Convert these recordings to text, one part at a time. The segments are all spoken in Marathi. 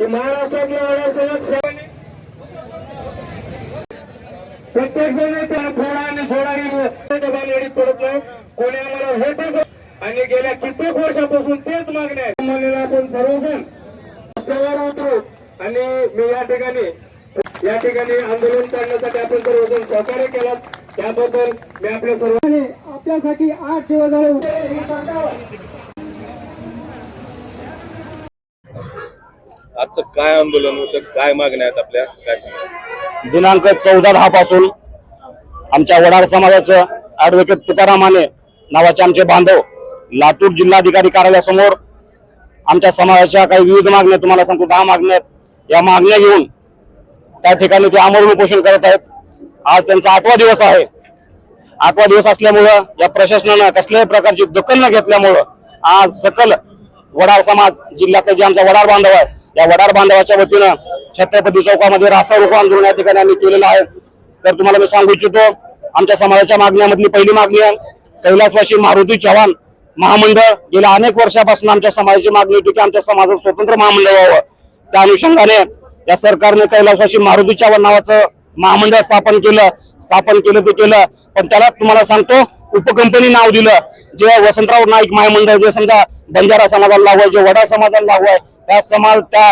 की महाराष्ट्रातल्या वडा प्रत्येक जण त्याला फोडा आणि थोडा बांधवडीत पडत नाही. कोणी आम्हाला व्होटच आणि गेल्या कित्येक वर्षापासून तेच मागणे आहे म्हणलेलं आपण सर्वजण रस्त्यावर उतरू. आणि मी या ठिकाणी या ठिकाणी आंदोलन करण्यासाठी आपण सर्वजण सहकार्य केला. त्याबद्दल मी आपल्या सर्व आपल्यासाठी आठ दिवस झाले आजचं काय आंदोलन होतं? काय मागण्या आहेत आपल्या? काय सांगा दिनांक चौदा दहा पासून आमच्या वडार समाजाचं ऍडव्होकेट तुकारामाने नावाचे आमचे बांधव लातूर जिल्हाधिकारी कार्यालयासमोर आमच्या समाजाच्या काही विविध मागण्या तुम्हाला सांगतो दहा मागण्या या मागण्या घेऊन त्या ठिकाणी ते आमरण उपोषण करत आहेत. आज त्यांचा आठवा दिवस आहे. आठवा दिवस असल्यामुळं या प्रशासनानं कसल्याही प्रकारची दखल न घेतल्यामुळं आज सकल वडार समाज जिल्ह्यातले जे आमचा वडार बांधव आहे या वडार बांधवाच्या वतीनं छत्रपती चौकामध्ये रास्ता रोको आंदोलन या ठिकाणी आम्ही केलेलं आहे. तर तुम्हाला मी सांगू इच्छितो आमच्या समाजाच्या मागण्यामधली पहिली मागणी आहे. कैलासवासी मारुती चव्हाण महामंडळ गेल्या अनेक वर्षापासून आमच्या समाजाची मागणी होती की आमच्या समाजात स्वतंत्र महामंडळ व्हावं. त्या अनुषंगाने या सरकारने कैलासवासी मारुती चव्हाण नावाचं महामंडळ स्थापन केलं. स्थापन केलं ते केलं. पण त्याला तुम्हाला सांगतो उपकंपनी नाव दिलं. जे वसंतराव नाईक महामंडळ जे समजा बंजारा समाजाला लागू आहे जे वडा समाजाला लागू आहे त्या समाज त्या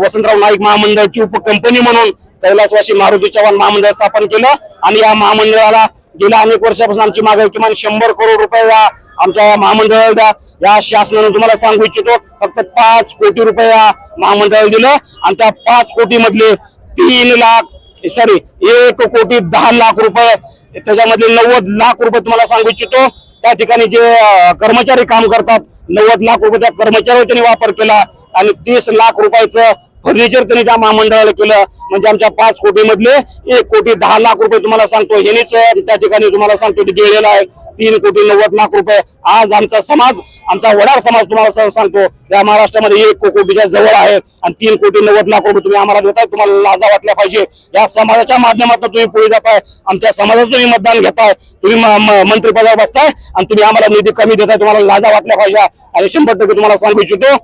वसंतराव नाईक महामंडळाची उपकंपनी म्हणून कैलासवासी मारुती चव्हाण महामंडळ स्थापन केलं. आणि या महामंडळाला गेल्या अनेक वर्षापासून आमची मागणी किमान शंभर करोड रुपये या आमच्या महामंडळाला द्या. या शासनाने तुम्हाला सांगू इच्छितो फक्त पाच कोटी रुपये या महामंडळाला दिलं. आणि त्या पाच कोटी मधले तीन लाख सॉरी एक कोटी दहा लाख रुपये त्याच्यामध्ये नव्वद लाख रुपये तुम्हाला सांगू इच्छितो. त्या ठिकाणी जे कर्मचारी काम करतात नव्वद लाख रुपये त्या कर्मचाऱ्यांनी वापर केला. आणि तीस लाख रुपयाचं फर्निचर त्यांनी त्या महामंडळाला केलं. म्हणजे आमच्या पाच कोटी मधले एक कोटी दहा लाख रुपये तुम्हाला सांगतो. हेनेच त्या ठिकाणी तुम्हाला सांगतो की गेलेला आहे. तीन कोटी नव्वद लाख रुपये. आज आमचा समाज आमचा वडार समाज तुम्हाला सांगतो. या महाराष्ट्रामध्ये एक कोटीच्या जवळ आहे. आणि तीन कोटी नव्वद लाख रुपये तुम्ही आम्हाला देताय. तुम्हाला लाजा वाटल्या पाहिजे. या समाजाच्या माध्यमातून तुम्ही पुढे जाताय. आमच्या समाजाचं तुम्ही मतदान घेताय. तुम्ही म- मंत्रिपदावर बसताय. आणि तुम्ही आम्हाला निधी कमी देताय. तुम्हाला लाजा वाटल्या पाहिजे. आणि शंभर टक्के तुम्हाला सांगू इच्छितो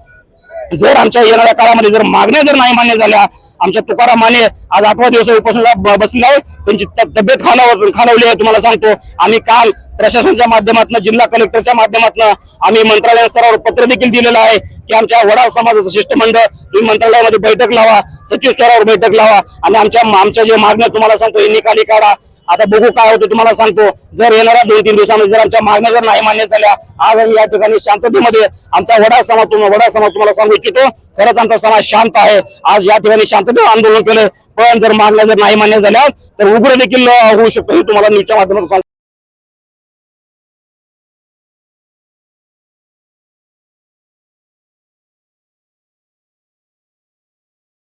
जर आमच्या येणाऱ्या काळामध्ये जर मागण्या जर नाही मान्य झाल्या आमच्या तुकाराम माने आज आठवा दिवस उपोषणाला ब- बसलेला आहे त्यांची तब्येत खालाव खालावली आहे तुम्हाला सांगतो. आम्ही काल प्रशासनाच्या माध्यमातून जिल्हा कलेक्टरच्या माध्यमातून आम्ही मंत्रालय स्तरावर पत्र देखील दिलेलं आहे की आमच्या वडा समाजाचं शिष्टमंडळ तुम्ही मंत्रालयामध्ये बैठक लावा. सचिव स्तरावर बैठक लावा आणि आमच्या आमच्या जे मागण्या तुम्हाला सांगतो हे निकाली काढा. आता बघू काय होतं तुम्हाला सांगतो जर येणाऱ्या दोन तीन दिवसामध्ये जर आमच्या मागण्या जर नाही मान्य झाल्या आज आम्ही या ठिकाणी शांततेमध्ये आमचा वडा समाज तुम्हाला वडा समाज तुम्हाला सांगू इच्छितो खरंच आमचा समाज शांत आहे. आज या ठिकाणी शांततेत आंदोलन केलं पण जर मागण्या जर नाही मान्य झाल्या तर उग्र देखील होऊ शकतो हे तुम्हाला न्यूजच्या माध्यमातून